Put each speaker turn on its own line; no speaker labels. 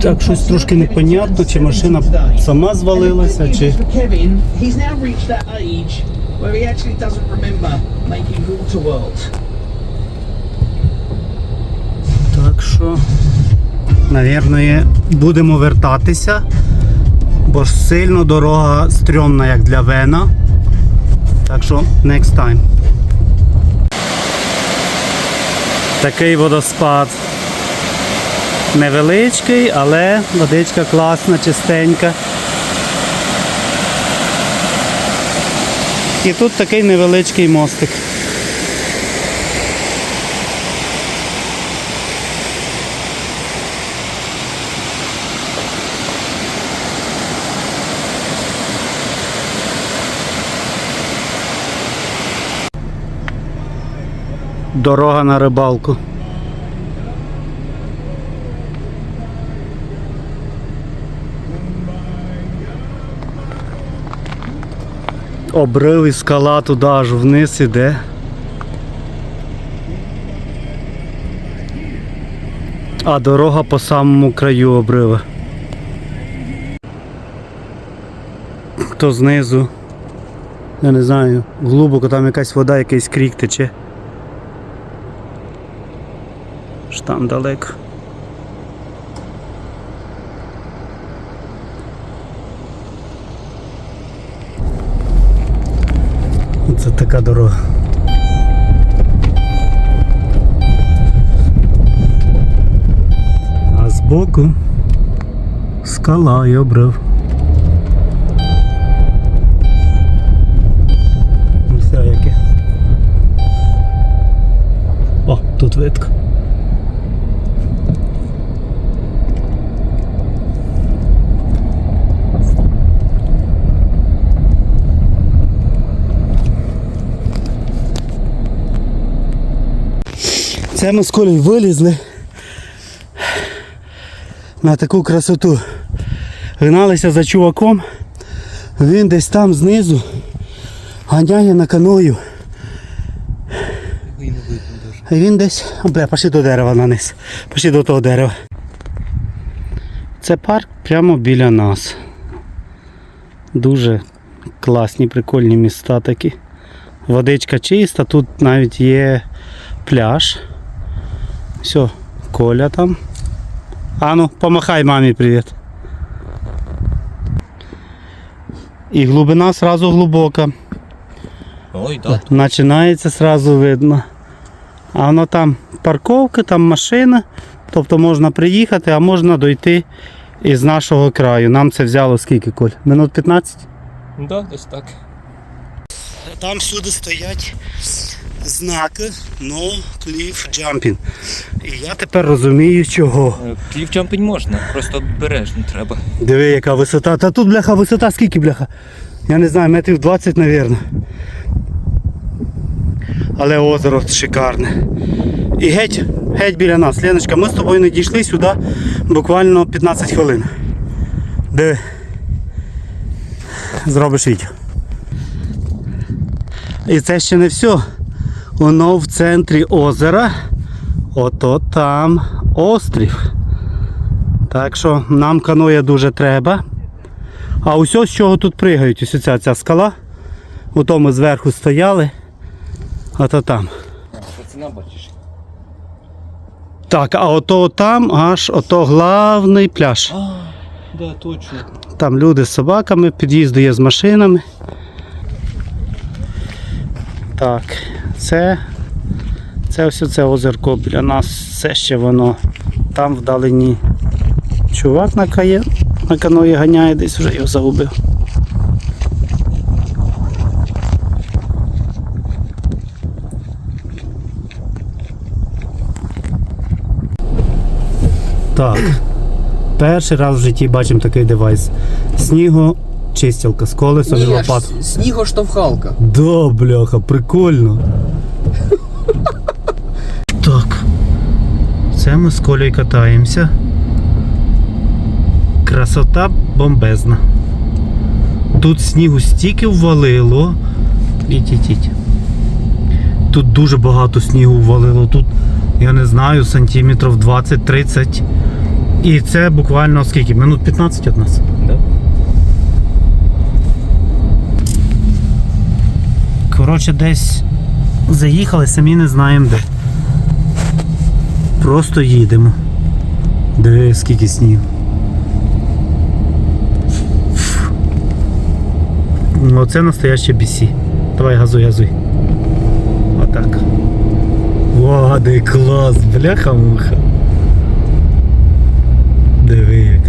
Так, щось трошки непонятно, чи машина сама звалилася, чи. Так що, навірно, будемо вертатися, бо ж сильно дорога стрьомна, як для Вена. Так що, next time. Такий водоспад. Невеличкий, але водичка класна, чистенька. І тут такий невеличкий мостик. Дорога на рибалку. Обрив і скала туди аж вниз іде. А дорога по самому краю обрива. То знизу. Я не знаю, глибоко там якась вода, якийсь крік тече. Ж там далеко. Це така дорога. А збоку скала і обрив. Все яке. О, тут видко. Це ми з Колею вилізли на таку красоту. Гналися за чуваком. Він десь там знизу ганяє на каною. А він десь. Бля, пошли до дерева на низ. Пошли до того дерева. Це парк прямо біля нас. Дуже класні, прикольні міста такі. Водичка чиста, тут навіть є пляж. Все, Коля там. Ану, помахай мамі привіт. І глибина сразу глибока.
Ой, да.
Починається сразу видно. А воно там парковка, там машина. Тобто можна приїхати, а можна дойти із нашого краю. Нам це взяло скільки, Коль? Минут 15?
Да, десь так.
Там всюди стоять знаки No Cliff Jumping. І я тепер розумію чого.
Кліф джампінг можна, просто обережно треба.
Диви, яка висота. Та тут, бляха, висота скільки, бляха? Я не знаю, метрів 20, мабуть. Але озеро шикарне. І геть, геть біля нас. Леночка, ми з тобою не дійшли сюди буквально 15 хвилин. Диви. Зробиш відео. І це ще не все. Воно в центрі озера. Ото там острів. Так що нам каноє дуже треба. А ось з чого тут пригають, ось ця, ця скала. Ото ми зверху стояли. Ото там.
Пацана бачиш.
Так, а ото там аж ото главний пляж.
А, да, точно.
Там люди з собаками, під'їзди є з машинами. Так, це, це ось це озерко біля нас, це ще воно там вдалині. Чувак на кає, на каної ганяє, десь вже його загубив. Так. Перший раз в житті бачимо такий девайс. Снігочистілка з колесом і лопат.
снігоштовхалка.
Да, бляха, прикольно. так. Це ми з Колею катаємося. Красота бомбезна. Тут снігу стільки ввалило. Іть-іть-іть. Тут дуже багато снігу ввалило. Тут я не знаю, сантиметрів 20-30. І це буквально скільки? Минут 15 від нас.
Да?
Коротше, десь заїхали, самі не знаємо де. Просто їдемо. Диви, скільки снігу. Оце настояще BC. Давай газуй, газуй. Отак. О, де клас, бляха-муха. Диви.